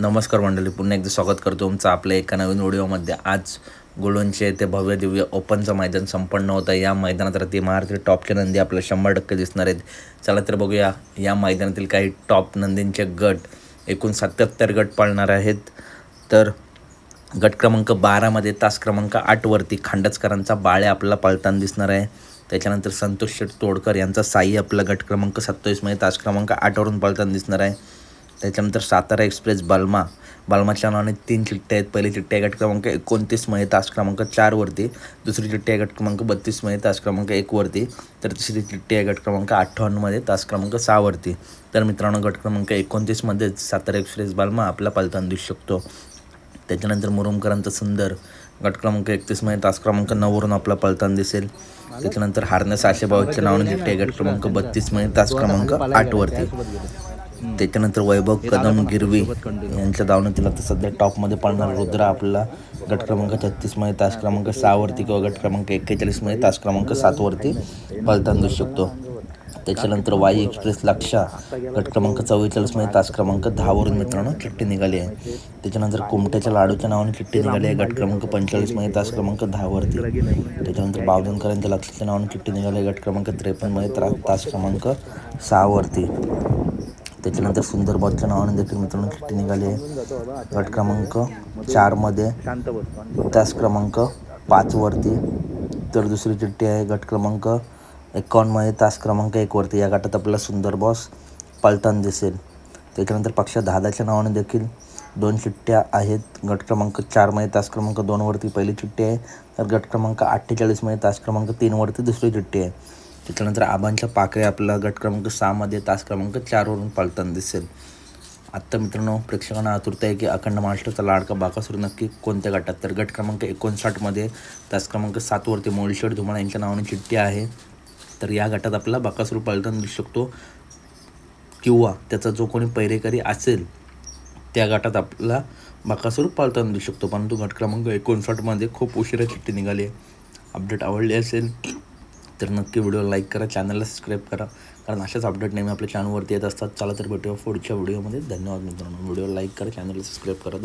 नमस्कार मंडळी पुन्हा एकदा स्वागत करतो तुमचं आपल्या एका नवीन व्हिडिओमध्ये. आज गुळूंचे ते भव्य दिव्य ओपनचं मैदान संपन्न होतं या मैदानात रात्री महाराष्ट्र टॉपच्या नंदी. आपल्याला शंभर टक्के दिसणार आहेत. चला तर बघूया या मैदानातील काही टॉप नंदींचे गट. एकूण सत्याहत्तर गट पाळणार आहेत. तर गट क्रमांक बारामध्ये तास क्रमांक आठवरती खांडचकरांचा बाळे आपल्याला पळताना दिसणार आहे. त्याच्यानंतर संतोष शेठ तोडकर यांचा साई आपला गट क्रमांक सत्तावीसमध्ये तास क्रमांक आठवरून पळताना दिसणार आहे. त्याच्यानंतर सातारा एक्सप्रेस बालमा. बालमाच्या नावाने तीन चिठ्ठ्या आहेत. पहिली चिठ्ठी आहे गट क्रमांक एकोणतीसमध्ये तास क्रमांक चारवरती दुसरी चिठ्ठी आहे गट क्रमांक बत्तीसमध्ये तास क्रमांक एकवरती तर तिसरी चिठ्ठी आहे गट क्रमांक अठ्ठावन्नमध्ये तास क्रमांक सहावरती तर मित्रांनो गट क्रमांक एकोणतीसमध्येच सातारा एक्सप्रेस बालमा आपला पालतान दिसू शकतो. त्याच्यानंतर मुरुमकरांचा सुंदर गट क्रमांक एकतीसमध्ये तास क्रमांक नऊवरून आपला पळताना दिसेल. त्याच्यानंतर हारण्या सहाशे बावीसच्या नावाने चिठ्ठी आहे गट क्रमांक बत्तीसमध्ये तास क्रमांक आठवरती त्याच्यानंतर वैभव कदम गिरवी यांच्या दावणीतील आता सध्या टॉपमध्ये पडणार रुद्र आपला गट क्रमांक छत्तीसमध्ये तास क्रमांक सहावरती किंवा गट क्रमांक एक्केचाळीसमध्ये तास क्रमांक सातवरती पळताना देऊ शकतो. त्याच्यानंतर वाई एक्सप्रेस लक्षा गट क्रमांक चव्वेचाळीसमध्ये तास क्रमांक दहावरून मित्रांनो चिठ्ठी निघाली आहे. त्याच्यानंतर कुमट्याच्या लाडूच्या नावाने चिठ्ठी निघाली आहे. गट क्रमांक पंचेचाळीसमध्ये तास क्रमांक दहावरती त्याच्यानंतर बावधनकरांच्या लक्षाच्या नावाने चिठ्ठी निघाली आहे. गट क्रमांक त्रेपन्नमध्ये तास क्रमांक सहावरती त्याच्यानंतर सुंदर बॉलच्या नावाने देखील मित्रांनो चिठ्ठी निघाली आहे. गट क्रमांक चारमध्ये. तास क्रमांक पाचवरती. तर दुसरी चिठ्ठी आहे गट क्रमांक एकावन्नमध्ये. तास क्रमांक एकवरती. या गटात आपल्याला सुंदर बॉस पळताना दिसेल. त्याच्यानंतर पक्ष दहादाच्या नावाने देखील दोन चिठ्ठ्या आहेत. गट क्रमांक चारमध्ये तास क्रमांक दोनवरती पहिली चिठ्ठी आहे. तर गट क्रमांक अठ्ठेचाळीसमध्ये तास क्रमांक तीनवरती दुसरी चिठ्ठी आहे. त्याच्यानंतर आबांच्या पाकळ्या आपल्याला गट क्रमांक सहामध्ये तास क्रमांक चारवरून पालताना दिसेल. आत्ता मित्रांनो प्रेक्षकांना आतुरता आहे की अखंड महाराष्ट्राचा लाडका बाकासूर नक्की कोणत्या गटात? तर गट क्रमांक एकोणसाठमध्ये तास क्रमांक सातवरती मोळशेड धुमाळा यांच्या नावाने चिठ्ठी आहे. तर या गटात आपला बाकासूर पालताना दिसू शकतो. किंवा त्याचा जो कोणी पैरेकरी असेल त्या गटात आपला बाकासूर पालताना दिसू शकतो. परंतु गट क्रमांक एकोणसाठमध्ये खूप उशिरा चिठ्ठी निघाली आहे. अपडेट आवडली असेल तर नक्की व्हिडिओ लाईक करा चॅनलला सबस्क्राईब करा. कारण अशाच अपडेट नेहमी आपल्या चॅनलवरती येत असतात. चला तर भेटूया पुढच्या व्हिडिओमध्ये. धन्यवाद मित्रांनो. व्हिडिओ लाईक करा चॅनलला सबस्क्राईब करा.